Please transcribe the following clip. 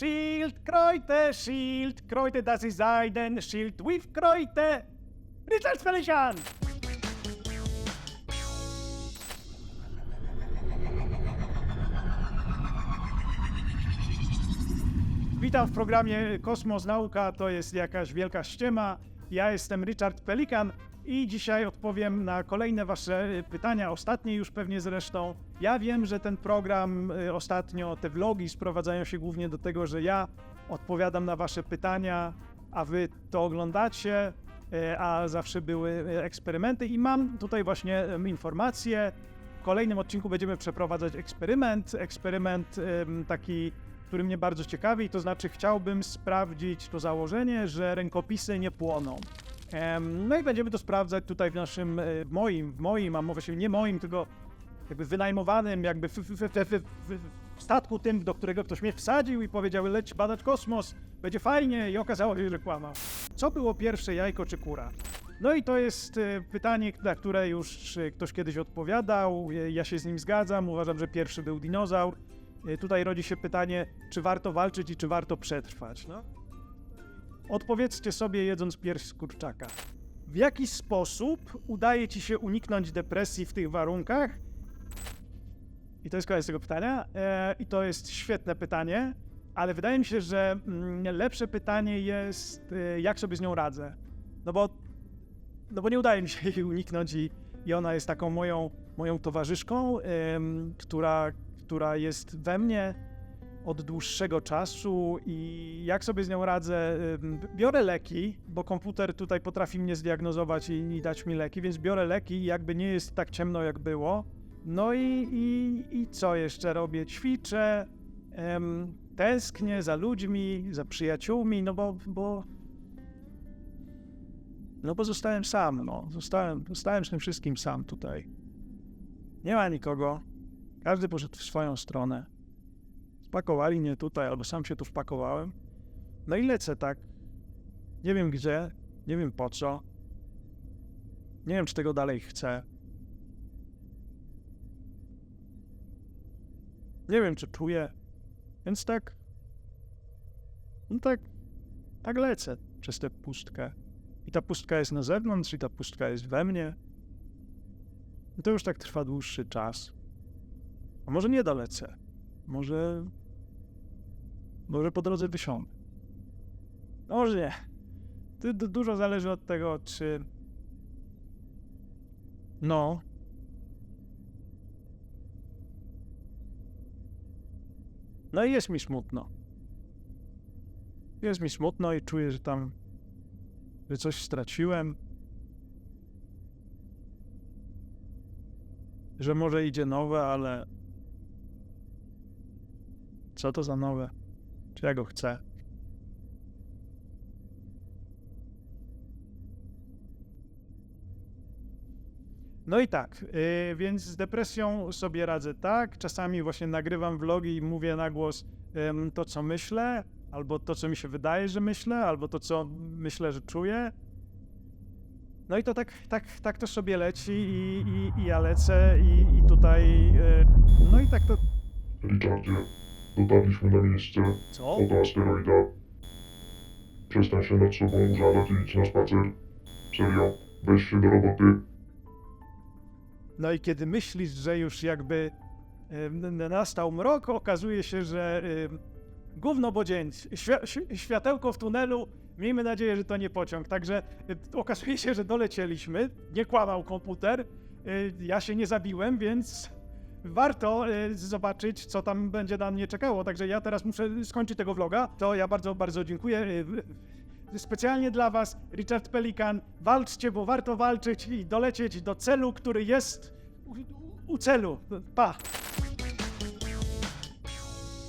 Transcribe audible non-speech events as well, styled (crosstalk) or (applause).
Schildkröte, Schildkröte, das ist ein Schild with Kröte. Richard Felician! Witam w programie Kosmos Nauka, to jest jakaś wielka ściema. Ja jestem Richard Pelikan i dzisiaj odpowiem na kolejne wasze pytania, ostatnie już pewnie zresztą. Ja wiem, że ten program y, ostatnio, te vlogi sprowadzają się głównie do tego, że ja odpowiadam na wasze pytania, a wy to oglądacie, y, a zawsze były y, eksperymenty i mam tutaj właśnie em, informacje. W kolejnym odcinku będziemy przeprowadzać eksperyment, eksperyment taki który mnie bardzo ciekawi, to znaczy chciałbym sprawdzić to założenie, że rękopisy nie płoną. No i będziemy to sprawdzać tutaj w naszym, e, w moim, w moim, a mówię się nie moim, tylko jakby wynajmowanym, jakby w, w, w, w, statku tym, do którego ktoś mnie wsadził i powiedział leć badać kosmos, będzie fajnie i okazało się, że kłamał. Co było pierwsze, jajko czy kura? No i to jest e, pytanie, na które już e, ktoś kiedyś odpowiadał, ja się z nim zgadzam, uważam, że pierwszy był dinozaur. Tutaj rodzi się pytanie, czy warto walczyć i czy warto przetrwać. No? Odpowiedzcie sobie jedząc pierś z kurczaka. W jaki sposób udaje ci się uniknąć depresji w tych warunkach? I to jest koniec tego pytania. E, I to jest świetne pytanie, ale wydaje mi się, że mm, lepsze pytanie jest, e, jak sobie z nią radzę. No bo, no bo nie udaje mi się (laughs) jej uniknąć i, i ona jest taką moją, moją towarzyszką, która, która jest we mnie od dłuższego czasu i jak sobie z nią radzę, biorę leki, bo komputer tutaj potrafi mnie zdiagnozować i, dać mi leki, więc biorę leki jakby nie jest tak ciemno jak było. No i, i, i co jeszcze robię? Ćwiczę, em, tęsknię za ludźmi, za przyjaciółmi, no bo, bo no bo zostałem sam, no. Zostałem, zostałem z tym wszystkim sam tutaj. Nie ma nikogo. Każdy poszedł w swoją stronę. Spakowali mnie tutaj, albo sam się tu wpakowałem. No i lecę tak. Nie wiem gdzie, nie wiem po co. Nie wiem, czy tego dalej chcę. Nie wiem, czy czuję. Więc tak. No tak. Tak lecę przez tę pustkę. I ta pustka jest na zewnątrz, i ta pustka jest we mnie. I to już tak trwa dłuższy czas. A może nie dolecę? Może. Może po drodze wysiądę. No może nie. Dużo zależy od tego, czy. No. No i jest mi smutno. Jest mi smutno i czuję, że tam. że coś straciłem. Że może idzie nowe, ale. Co to za nowe? Czy ja go chcę? No i tak, yy, więc z depresją sobie radzę tak. Czasami właśnie nagrywam vlogi i mówię na głos ym, to, co myślę, albo to, co mi się wydaje, że myślę, albo to, co myślę, że czuję. No i to tak, tak, tak to sobie leci i, i, i ja lecę i, i tutaj... Yy, no i tak to... Richardzie, dotarliśmy na miejsce Co? od asteroida. Przestań się nad sobą użalać i idź na spacer. Serio, weź się do roboty. No i kiedy myślisz, że już jakby em, n- nastał mrok, okazuje się, że em, gówno bodzień, świ- świ- światełko w tunelu, miejmy nadzieję, że to nie pociąg. Także em, okazuje się, że dolecieliśmy, nie kłamał komputer, y, ja się nie zabiłem, więc warto y, zobaczyć, co tam będzie na mnie czekało. Także ja teraz muszę skończyć tego vloga. To ja bardzo, bardzo dziękuję. Y, Specjalnie dla Was, Richard Pelikan. Walczcie, bo warto walczyć i dolecieć do celu, który jest u, u celu. Pa!